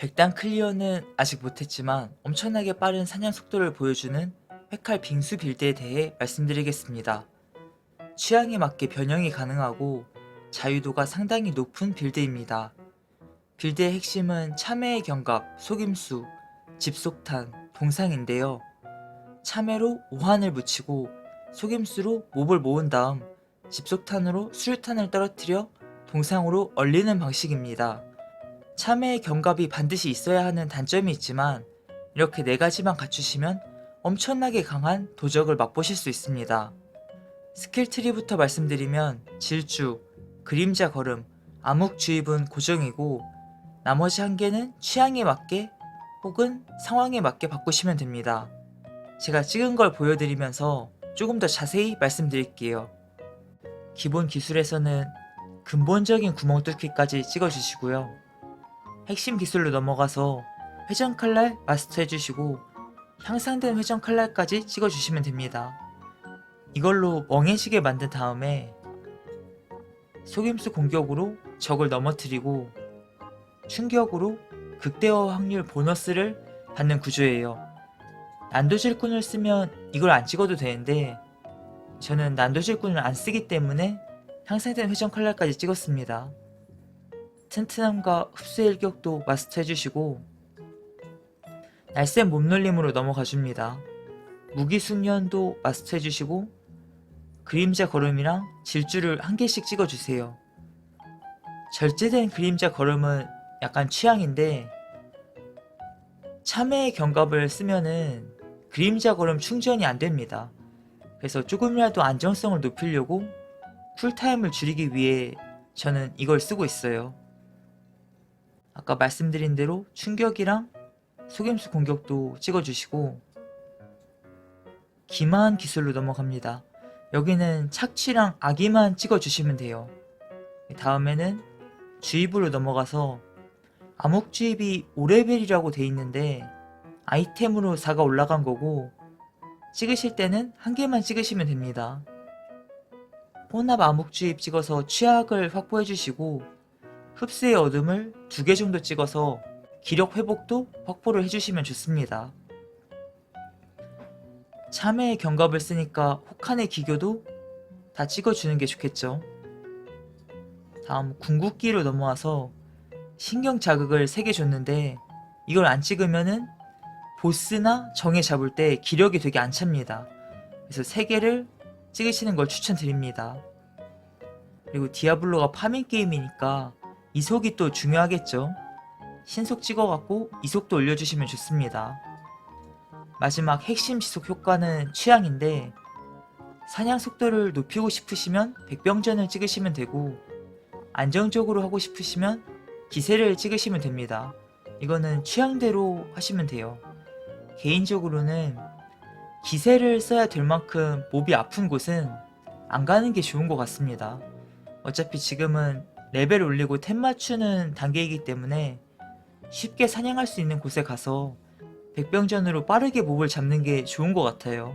100단 클리어는 아직 못했지만 엄청나게 빠른 사냥 속도를 보여주는 회칼 빙수 빌드에 대해 말씀드리겠습니다. 취향에 맞게 변형이 가능하고 자유도가 상당히 높은 빌드입니다. 빌드의 핵심은 참외의 견갑, 속임수, 집속탄, 동상인데요. 참외로 오한을 붙이고 속임수로 몹을 모은 다음 집속탄으로 수류탄을 떨어뜨려 동상으로 얼리는 방식입니다. 참외의 견갑이 반드시 있어야 하는 단점이 있지만 이렇게 네 가지만 갖추시면 엄청나게 강한 도적을 맛보실 수 있습니다. 스킬 트리부터 말씀드리면 질주, 그림자 걸음, 암흑 주입은 고정이고 나머지 한 개는 취향에 맞게 혹은 상황에 맞게 바꾸시면 됩니다. 제가 찍은 걸 보여드리면서 조금 더 자세히 말씀드릴게요. 기본 기술에서는 근본적인 구멍 뚫기까지 찍어주시고요. 핵심 기술로 넘어가서 회전 칼날 마스터 해주시고 향상된 회전 칼날까지 찍어주시면 됩니다. 이걸로 멍해지게 만든 다음에 속임수 공격으로 적을 넘어뜨리고 충격으로 극대화 확률 보너스를 받는 구조예요. 난도질꾼을 쓰면 이걸 안 찍어도 되는데 저는 난도질꾼을 안 쓰기 때문에 향상된 회전 칼날까지 찍었습니다. 튼튼함과 흡수의 일격도 마스터 해주시고 날쌘 몸놀림으로 넘어가 줍니다. 무기 숙련도 마스터 해주시고 그림자 걸음이랑 질주를 한 개씩 찍어주세요. 절제된 그림자 걸음은 약간 취향인데 참외의 견갑을 쓰면은 그림자 걸음 충전이 안 됩니다. 그래서 조금이라도 안정성을 높이려고 쿨타임을 줄이기 위해 저는 이걸 쓰고 있어요. 아까 말씀드린 대로 충격이랑 속임수 공격도 찍어주시고 기만 기술로 넘어갑니다. 여기는 착취랑 아기만 찍어주시면 돼요. 다음에는 주입으로 넘어가서 암흑 주입이 5레벨이라고 돼 있는데 아이템으로 4가 올라간 거고 찍으실 때는 한 개만 찍으시면 됩니다. 혼합 암흑 주입 찍어서 취약을 확보해 주시고 흡수의 어둠을 두 개 정도 찍어서 기력 회복도 확보를 해주시면 좋습니다. 참외의 견갑을 쓰니까 혹한의 기교도 다 찍어주는 게 좋겠죠. 다음 궁극기로 넘어와서 신경 자극을 3개 줬는데 이걸 안 찍으면은 보스나 정에 잡을 때 기력이 되게 안 찹니다. 그래서 3개를 찍으시는 걸 추천드립니다. 그리고 디아블로가 파밍 게임이니까 이속이 또 중요하겠죠. 신속 찍어갖고 이속도 올려주시면 좋습니다. 마지막 핵심 지속 효과는 취향인데 사냥 속도를 높이고 싶으시면 백병전을 찍으시면 되고 안정적으로 하고 싶으시면 기세를 찍으시면 됩니다. 이거는 취향대로 하시면 돼요. 개인적으로는 기세를 써야 될 만큼 몹이 아픈 곳은 안 가는 게 좋은 것 같습니다. 어차피 지금은 레벨 올리고 템 맞추는 단계이기 때문에 쉽게 사냥할 수 있는 곳에 가서 백병전으로 빠르게 몹을 잡는 게 좋은 것 같아요.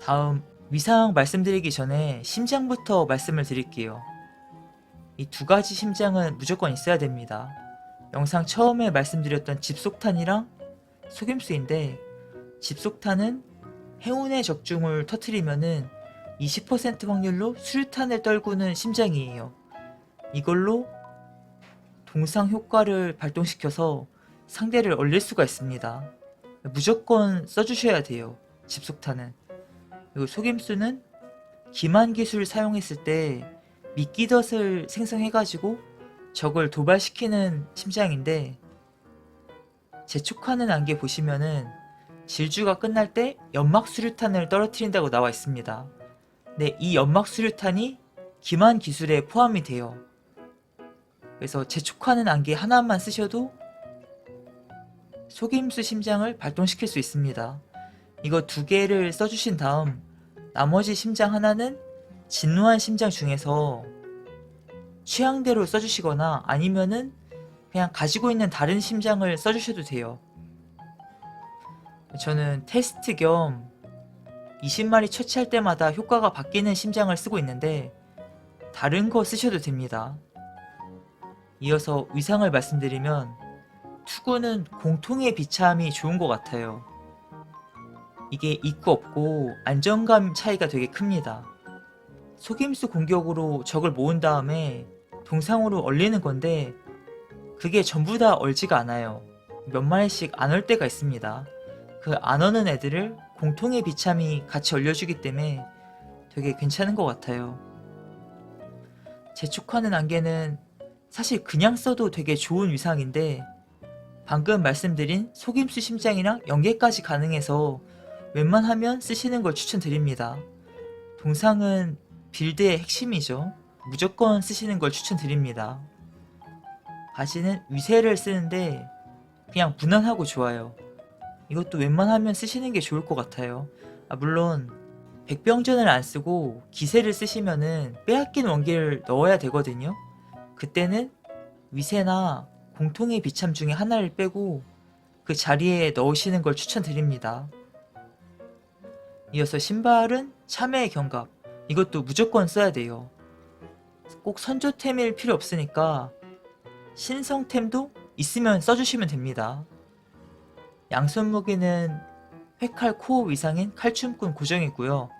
다음 위상 말씀드리기 전에 심장부터 말씀을 드릴게요. 이 두 가지 심장은 무조건 있어야 됩니다. 영상 처음에 말씀드렸던 집속탄이랑 속임수인데 집속탄은 행운의 적중을 터트리면은 20% 확률로 수류탄을 떨구는 심장이에요. 이걸로 동상 효과를 발동시켜서 상대를 얼릴 수가 있습니다. 무조건 써주셔야 돼요. 집속탄은. 그리고 속임수는 기만 기술 사용했을 때 미끼덫을 생성해가지고 적을 도발시키는 심장인데 재촉하는 안개 보시면은 질주가 끝날 때 연막 수류탄을 떨어뜨린다고 나와 있습니다. 네, 이 연막 수류탄이 기만 기술에 포함이 돼요. 그래서 재촉하는 안개 하나만 쓰셔도 속임수 심장을 발동시킬 수 있습니다. 이거 두 개를 써주신 다음 나머지 심장 하나는 진노한 심장 중에서 취향대로 써주시거나 아니면은 그냥 가지고 있는 다른 심장을 써주셔도 돼요. 저는 테스트 겸 20마리 처치할 때마다 효과가 바뀌는 심장을 쓰고 있는데 다른 거 쓰셔도 됩니다. 이어서 위상을 말씀드리면 투구는 공통의 비참이 좋은 것 같아요. 이게 있고 없고 안정감 차이가 되게 큽니다. 속임수 공격으로 적을 모은 다음에 동상으로 얼리는 건데 그게 전부 다 얼지가 않아요. 몇 마리씩 안 얼 때가 있습니다. 그 안 어는 애들을 공통의 비참이 같이 얼려주기 때문에 되게 괜찮은 것 같아요. 재촉하는 안개는 사실 그냥 써도 되게 좋은 위상인데 방금 말씀드린 속임수 심장이랑 연계까지 가능해서 웬만하면 쓰시는 걸 추천드립니다. 동상은 빌드의 핵심이죠. 무조건 쓰시는 걸 추천드립니다. 바지는 위세를 쓰는데 그냥 무난하고 좋아요. 이것도 웬만하면 쓰시는 게 좋을 것 같아요. 아, 물론 백병전을 안 쓰고 기세를 쓰시면은 빼앗긴 원기를 넣어야 되거든요. 그때는 위세나 공통의 비참 중에 하나를 빼고 그 자리에 넣으시는 걸 추천드립니다. 이어서 신발은 참외의 경갑. 이것도 무조건 써야 돼요. 꼭 선조템일 필요 없으니까 신성템도 있으면 써주시면 됩니다. 양손 무기는 회칼 코어 위상인 칼춤꾼 고정이고요.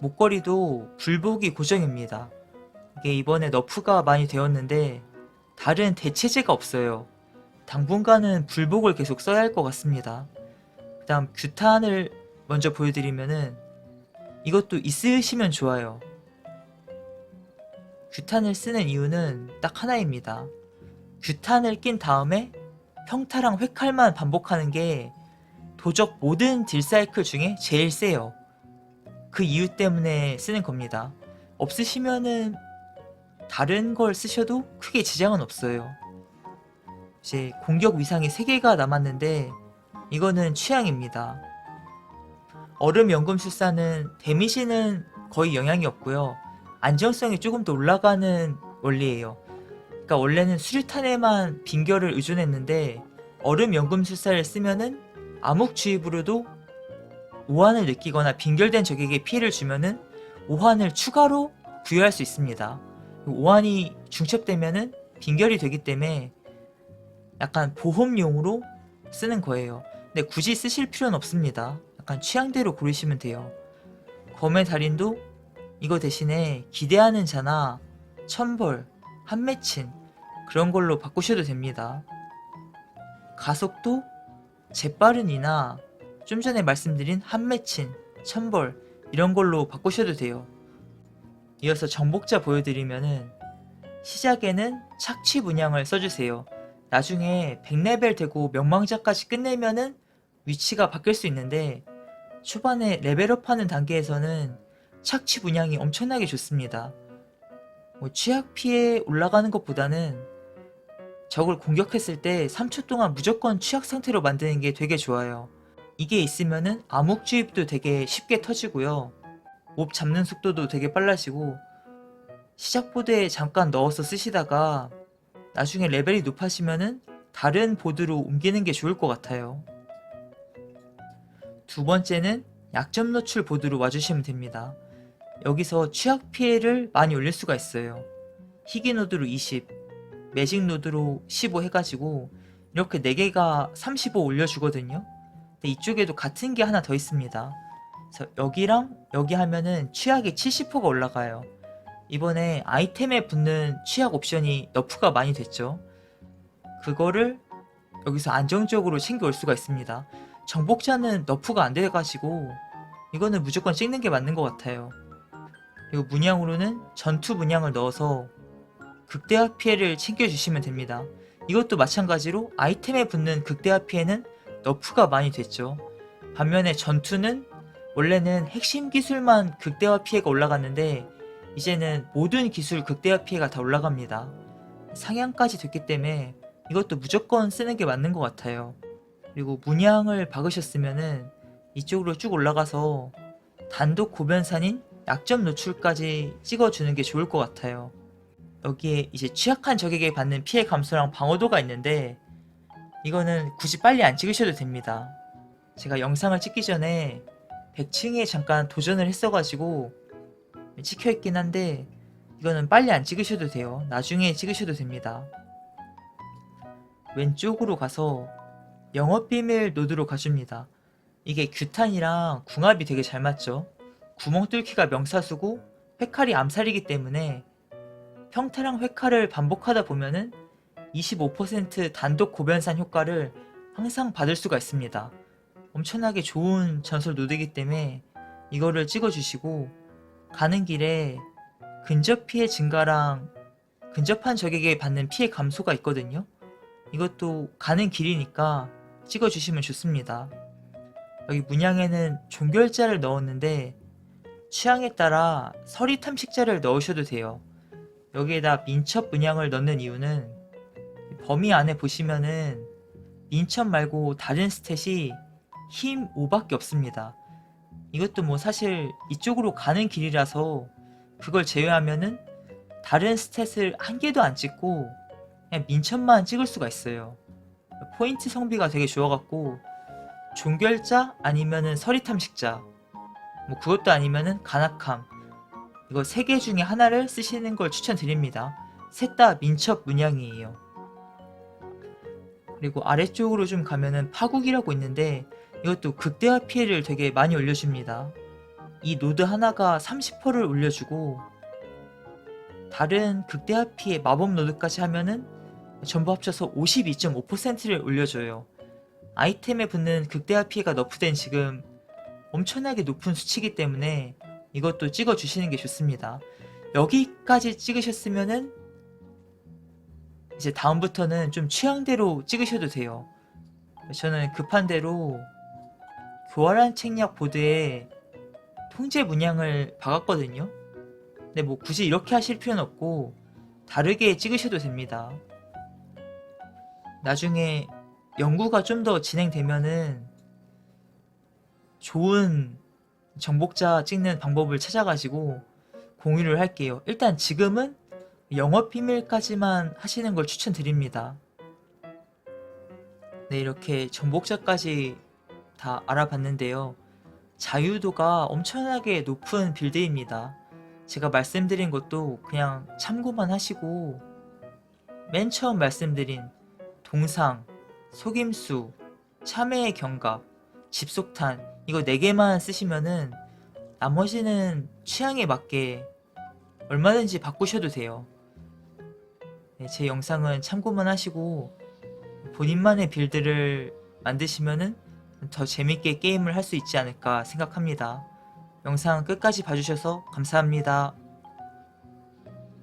목걸이도 불복이 고정입니다. 이게 이번에 너프가 많이 되었는데 다른 대체제가 없어요. 당분간은 불복을 계속 써야 할 것 같습니다. 그 다음 규탄을 먼저 보여드리면은 이것도 있으시면 좋아요. 규탄을 쓰는 이유는 딱 하나입니다. 규탄을 낀 다음에 평타랑 회칼만 반복하는 게 도적 모든 딜사이클 중에 제일 세요. 그 이유 때문에 쓰는 겁니다. 없으시면은 다른 걸 쓰셔도 크게 지장은 없어요. 이제 공격 위상이 3개가 남았는데 이거는 취향입니다. 얼음 연금술사는 데미지는 거의 영향이 없고요. 안정성이 조금 더 올라가는 원리예요. 그러니까 원래는 수류탄에만 빙결을 의존했는데 얼음 연금술사를 쓰면은 암흑 주입으로도 오한을 느끼거나 빙결된 적에게 피해를 주면은 오한을 추가로 부여할 수 있습니다. 오한이 중첩되면은 빙결이 되기 때문에 약간 보험용으로 쓰는 거예요. 근데 굳이 쓰실 필요는 없습니다. 약간 취향대로 고르시면 돼요. 검의 달인도 이거 대신에 기대하는 자나 천벌, 한매친 그런 걸로 바꾸셔도 됩니다. 가속도 재빠른 이나 좀 전에 말씀드린 한매친, 천벌 이런 걸로 바꾸셔도 돼요. 이어서 정복자 보여드리면은 시작에는 착취 문양을 써주세요. 나중에 100레벨 되고 명망자까지 끝내면은 위치가 바뀔 수 있는데 초반에 레벨업하는 단계에서는 착취 분양이 엄청나게 좋습니다. 뭐 취약 피해 올라가는 것보다는 적을 공격했을 때 3초 동안 무조건 취약 상태로 만드는 게 되게 좋아요. 이게 있으면은 암흑 주입도 되게 쉽게 터지고요. 몹 잡는 속도도 되게 빨라지고 시작 보드에 잠깐 넣어서 쓰시다가 나중에 레벨이 높아지면은 다른 보드로 옮기는 게 좋을 것 같아요. 두 번째는 약점 노출 보드로 와주시면 됩니다. 여기서 취약 피해를 많이 올릴 수가 있어요. 희귀 노드로 20, 매직 노드로 15 해가지고 이렇게 4개가 35 올려주거든요. 근데 이쪽에도 같은 게 하나 더 있습니다. 그래서 여기랑 여기 하면은 취약이 70%가 올라가요. 이번에 아이템에 붙는 취약 옵션이 너프가 많이 됐죠. 그거를 여기서 안정적으로 챙겨올 수가 있습니다. 정복자는 너프가 안 돼가지고 이거는 무조건 찍는 게 맞는 것 같아요. 그리고 문양으로는 전투 문양을 넣어서 극대화 피해를 챙겨주시면 됩니다. 이것도 마찬가지로 아이템에 붙는 극대화 피해는 너프가 많이 됐죠. 반면에 전투는 원래는 핵심 기술만 극대화 피해가 올라갔는데 이제는 모든 기술 극대화 피해가 다 올라갑니다. 상향까지 됐기 때문에 이것도 무조건 쓰는 게 맞는 것 같아요. 그리고 문양을 박으셨으면은 이쪽으로 쭉 올라가서 단독 고변산인 약점 노출까지 찍어주는 게 좋을 것 같아요. 여기에 이제 취약한 적에게 받는 피해 감소랑 방어도가 있는데 이거는 굳이 빨리 안 찍으셔도 됩니다. 제가 영상을 찍기 전에 100층에 잠깐 도전을 했어가지고 찍혀있긴 한데 이거는 빨리 안 찍으셔도 돼요. 나중에 찍으셔도 됩니다. 왼쪽으로 가서 영업비밀 노드로 가줍니다. 이게 규탄이랑 궁합이 되게 잘 맞죠? 구멍 뚫기가 명사수고 회칼이 암살이기 때문에 평타랑 회칼을 반복하다 보면은 25% 단독 고변산 효과를 항상 받을 수가 있습니다. 엄청나게 좋은 전설 노드이기 때문에 이거를 찍어주시고 가는 길에 근접 피해 증가랑 근접한 적에게 받는 피해 감소가 있거든요. 이것도 가는 길이니까 찍어주시면 좋습니다. 여기 문양에는 종결자를 넣었는데 취향에 따라 서리 탐식자를 넣으셔도 돼요. 여기에다 민첩 문양을 넣는 이유는 범위 안에 보시면은 민첩 말고 다른 스탯이 힘 5밖에 없습니다. 이것도 뭐 사실 이쪽으로 가는 길이라서 그걸 제외하면은 다른 스탯을 한 개도 안 찍고 그냥 민첩만 찍을 수가 있어요. 포인트 성비가 되게 좋아갖고 종결자 아니면은 서리 탐식자 뭐 그것도 아니면은 간악함 이거 세 개 중에 하나를 쓰시는 걸 추천드립니다. 셋 다 민첩 문양이에요. 그리고 아래쪽으로 좀 가면은 파국이라고 있는데 이것도 극대화 피해를 되게 많이 올려줍니다. 이 노드 하나가 30%를 올려주고 다른 극대화 피해 마법 노드까지 하면은 전부 합쳐서 52.5%를 올려줘요. 아이템에 붙는 극대화 피해가 너프된 지금 엄청나게 높은 수치이기 때문에 이것도 찍어 주시는 게 좋습니다. 여기까지 찍으셨으면은 이제 다음부터는 좀 취향대로 찍으셔도 돼요. 저는 급한 대로 교활한 책략 보드에 통제 문양을 박았거든요. 근데 뭐 굳이 이렇게 하실 필요는 없고 다르게 찍으셔도 됩니다. 나중에 연구가 좀 더 진행되면은 좋은 정복자 찍는 방법을 찾아가지고 공유를 할게요. 일단 지금은 영업 비밀까지만 하시는 걸 추천드립니다. 네, 이렇게 정복자까지 다 알아봤는데요. 자유도가 엄청나게 높은 빌드입니다. 제가 말씀드린 것도 그냥 참고만 하시고 맨 처음 말씀드린 동상, 속임수, 참회의 경갑, 집속탄 이거 4개만 쓰시면은 나머지는 취향에 맞게 얼마든지 바꾸셔도 돼요. 네, 제 영상은 참고만 하시고 본인만의 빌드를 만드시면은 더 재밌게 게임을 할 수 있지 않을까 생각합니다. 영상 끝까지 봐주셔서 감사합니다.